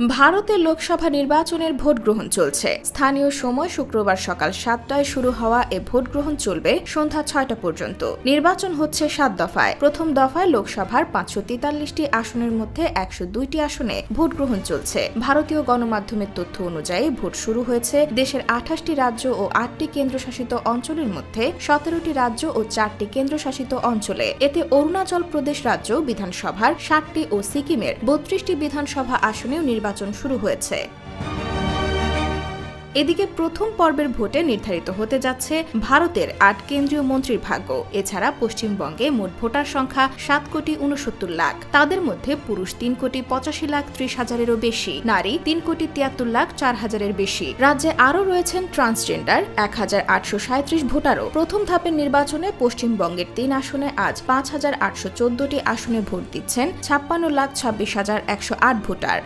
ভারতের লোকসভা নির্বাচনের ভোট গ্রহণ চলছে। স্থানীয় সময় শুক্রবার সকাল সাতটায় শুরু হওয়া এ ভোট গ্রহণ চলবে সন্ধ্যা ছয়টা পর্যন্ত। নির্বাচন হচ্ছে সাত দফায়। প্রথম দফায় লোকসভার পাঁচশো তেতাল্লিশটি আসনের মধ্যে একশো দুইটি আসনে ভোট গ্রহণ চলছে। ভারতীয় গণমাধ্যমের তথ্য অনুযায়ী ভোট শুরু হয়েছে দেশের আঠাশটি রাজ্য ও আটটি কেন্দ্রশাসিত অঞ্চলের মধ্যে, সতেরোটি রাজ্য ও চারটি কেন্দ্রশাসিত অঞ্চলে। এতে অরুণাচল প্রদেশ রাজ্য বিধানসভার ষাটটি ও সিকিমের বত্রিশটি বিধানসভা আসনেও নির্বাচন শুরু হয়েছে। এদিকে প্রথম পর্বের ভোটে নির্ধারিত হতে যাচ্ছে ভারতের আট কেন্দ্রীয় মন্ত্রীর ভাগ্য। এছাড়া পশ্চিমবঙ্গে মোট ভোটার সংখ্যা সাত কোটি উনসত্তর লাখ। তাদের মধ্যে পুরুষ তিন কোটি পঁচাশি লাখ ত্রিশ হাজারেরও বেশি। নারী তিন কোটি তিয়াত্তর লাখ চার হাজারের বেশি। রাজ্যে আরও রয়েছেন ট্রান্সজেন্ডার এক হাজার আটশো সাঁত্রিশ ভোটারও। প্রথম ধাপের নির্বাচনে পশ্চিমবঙ্গের তিন আসনে আজ পাঁচ হাজার আটশো চোদ্দটি আসনে ভোট দিচ্ছেন ছাপ্পান্ন লাখ ছাব্বিশ হাজার একশো আট ভোটার।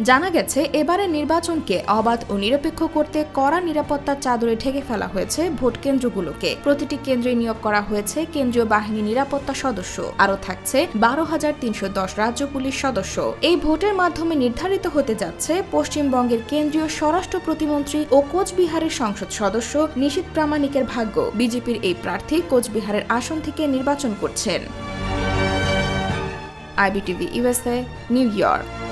জানা গেছে, এবারের নির্বাচনকে অবাধ ও নিরপেক্ষ করতে কড়া নিরাপত্তার চাদরে ঢেকে ফেলা হয়েছে ভোট কেন্দ্রগুলোকে। প্রতিটি কেন্দ্রে নিয়োগ করা হয়েছে কেন্দ্রীয় বাহিনী নিরাপত্তা সদস্য। আরও থাকছে বারো হাজার তিনশো দশ রাজ্য পুলিশ সদস্য। এই ভোটের মাধ্যমে নির্ধারিত হতে যাচ্ছে পশ্চিমবঙ্গের কেন্দ্রীয় স্বরাষ্ট্র প্রতিমন্ত্রী ও কোচবিহারের সংসদ সদস্য নিশীত প্রামাণিকের ভাগ্য। বিজেপির এই প্রার্থী কোচবিহারের আসন থেকে নির্বাচন করছেন। IBTV USA New York.